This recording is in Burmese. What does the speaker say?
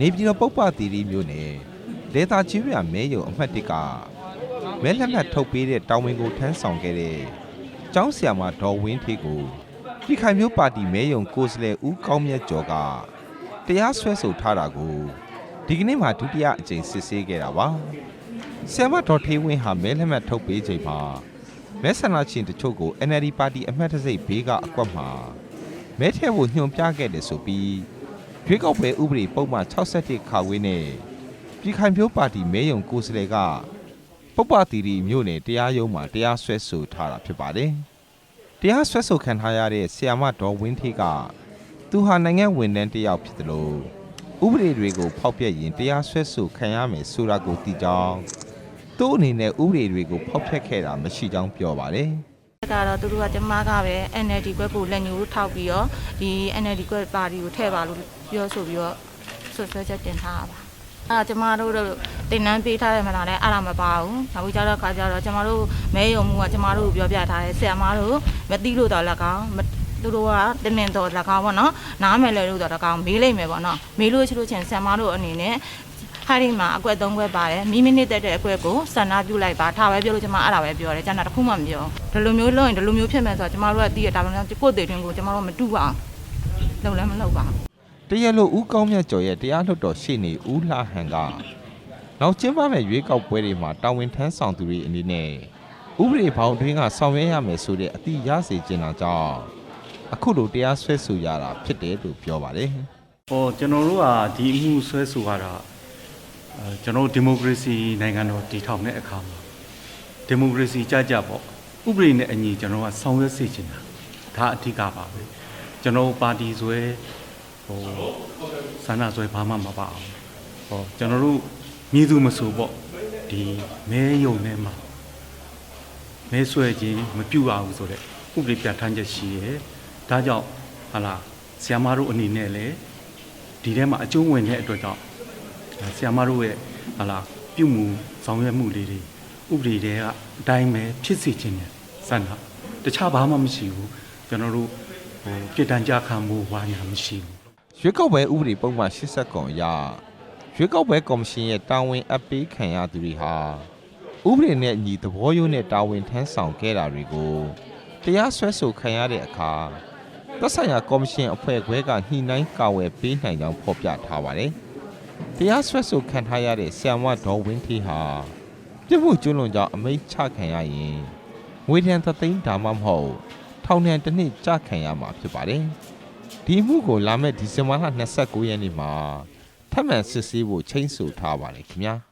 နေပြည်တော်ပုပ္ပသီရိမြို့နယ်ဒေတာချင်းရမဲယုံအမှတ်၁ကမဲလက်မှတ်ထုတ်ပေးတဲ့တောင်းဝင်ကိုထမ်းဆောင်ခဲ့တဲ့ကျောင်းဆရာမဒေါ်ဝင်းထေးကိုပြည်ခိုင်မျိုးပါတီမဲယုံကိုယ်စားလှယ်ဦးကောင်းမြတ်ကျော်ကတရားစွဲဆိုထားတာကိုဒီကနေ့မှဒုတိယအကြိမ်စစ်ဆေးခဲ့တာပါဆရာမဒေါ်ထေးဝင်းဟာမဲလက်မှတ်ထုတ်ပေးချိန်မှာမဲဆန္ဒရှင်တချို့ကို NLD ပါတီအမှတ်တံဆိပ်ဘေးကအကွက်မှာမဲထည့်ဖို့ညွှန်ပြခဲ့တယ်ဆိုပြီး ရွေးကောက်ပွဲဥပဒေပုံမှန်61ခါဝင်းနဲ့ပြည်ခိုင်ဖြိုးပါတီမဲယုံကိုယ်စားလှယ်ကပုပ္ပတီရီမြို့နယ်တရားရုံးမှာတရားစွဲဆိုထားတာဖြစ်ပါတယ်။တရားစွဲဆိုခံထားရတဲ့ဆီယာမဒေါ်ဝင်းထေးကသူဟာနိုင်ငံဝန်ထမ်းတစ်ယောက်ဖြစ်တယ်လို့ဥပဒေတွေကိုဖောက်ပြက်ရင်တရားစွဲဆိုခံရမယ်ဆိုတာကိုသိကြောင်းသူ့အနေနဲ့ဥပဒေတွေကိုဖောက်ဖျက်ခဲ့တာမရှိကြောင်းပြောပါတယ်။ ကတော့သူတို့ကကျမကပဲ NLD ကွက်ကိုလက်ညှိုးထောက်ပြီးတော့ဒီ NLD ကွက်ပါတီကိုထည့်ပါလို့ပြောဆိုပြီးတော့ဆွဆွဲချက်တင်ထားတာပါအဲဒါကျမတို့တို့တင်နန်းပေးထားတယ်မလားလဲအဲ့ဒါမပါဘူးနောက်ပြီးကြတော့ခါကြတော့ကျမတို့မဲယုံမှုကကျမတို့ကိုပြောပြထားတယ်ဆရာမတို့မသိလို့တော့လက်ကောင်မသူတို့ကတင်းတင်းတော့လက်ကောင်ပေါ့နော်နားမယ်လေလို့တော့လက်ကောင်မေးလိုက်မယ်ပေါ့နော်မေးလို့ရှိလို့ချင်းဆရာမတို့အနေနဲ့ ဟာဒီမှာအကွက်၃ကွက်ပါတယ်မိမိနစ်တက်တဲ့အကွက်ကိုစန္ဒပြုလိုက်ပါထားပဲပြောလို့ကျွန်မအဲ့ဒါပဲပြောတယ်ကျန်တာတစ်ခုမှမပြောဒီလိုမျိုးလုပ်ရင်ဒီလိုမျိုးဖြစ်မယ်ဆိုတော့ကျွန်မတို့ကသိရတာပဲကိုယ့်သေးတွင်ကိုကျွန်မတို့မတူပါဘူးလုပ်လည်းမလုပ်ပါဘူးတရားလို့ဦးကောင်းမြတ်ကျော်ရဲ့တရားလွှတ်တော်ရှေ့နေဦးလှဟန်ကနောက်ကျင်းပမဲ့ရွေးကောက်ပွဲတွေမှာတာဝန်ထမ်းဆောင်သူတွေအနေနဲ့ဥပဒေဘောင်အတွင်းကဆောင်ရွက်ရမယ်ဆိုတဲ့အတိရစေချင်တာကြောင့်အခုလိုတရားစွဲဆိုရတာဖြစ်တယ်လို့ပြောပါတယ်။ဟောကျွန်တော်တို့ကဒီအမှုဆွဲဆိုရတာအဲ ကျွန်တော်တို့ဒီမိုကရေစီနိုင်ငံတော်တည်ထောင်တဲ့အခါမှာဒီမိုကရေစီကြကြပေါ့ဥပဒေနဲ့အညီကျွန်တော်ကဆောင်ရွက်စေချင်တာဒါအဓိကပါပဲကျွန်တော်တို့ပါတီဆွဲဟိုဆန္ဒဆွဲဘာမှမပါအောင်ဟောကျွန်တော်တို့မြည်သူမဆိုပေါ့ဒီမဲယုံထဲမှာမဲဆွဲခြင်းမပြုတ်အောင်ဆိုတဲ့ဥပဒေပြဋ္ဌာန်းချက်ရှိရဲဒါကြောင့်ဟာလာဆရာမတို့အနေနဲ့လည်းဒီထဲမှာအကျုံးဝင်တဲ့အတွက်ကြောင့်ဒါ ဆရာမတို့ရဲ့ဟာလာပြုမှုဆောင်ရွက်မှုလေးတွေဥပဒေတွေကအတိုင်းပဲဖြစ်စေခြင်းနဲ့စံတာတခြားဘာမှမရှိဘူးကျွန်တော်တို့ဟိုပြည်တန်းကြခံမှုဝါညာမရှိဘူးရွေးကောက်ပွဲဥပဒေပုံမှန်80ကွန်အရရွေးကောက်ပွဲကော်မရှင်ရဲ့တာဝန်အပ်ပေးခံရသူတွေဟာဥပဒေနဲ့အညီသဘောရိုးနဲ့တာဝန်ထမ်းဆောင်ခဲ့တာတွေကိုတရားစွဲဆိုခံရတဲ့အခါသက်ဆိုင်ရာကော်မရှင်အဖွဲ့ခွဲကညှိနှိုင်းကာဝယ်ပေးနိုင်ကြောင်းဖော်ပြထားပါတယ်။ တရားစွဲဆိုခံထားရတဲ့ဆီယမ်ဝဒေါ်ဝင်းထေးဟာပြစ်မှုကျူးလွန်ကြောင်းအမိန့်ချခံရရင်ငွေထံသသိန်းဒါမှမဟုတ်ထောင်ဒဏ်တစ်နှစ်ကြခံရမှာဖြစ်ပါတယ်။ဒီမှုကိုလာမယ့်ဒီဇင်ဘာလ29ရက်နေ့မှာထပ်မံစစ်ဆေးဖို့ချိန်ဆထားပါတယ်ခင်ဗျာ။